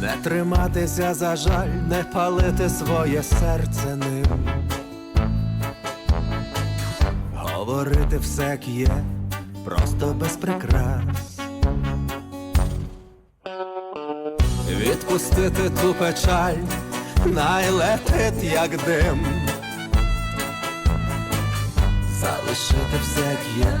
Не триматися за жаль, не палити своє серце ним. Говорити все як є, просто без прикрас. Відпустити ту печаль, найлетить як дим. Залишити все як є,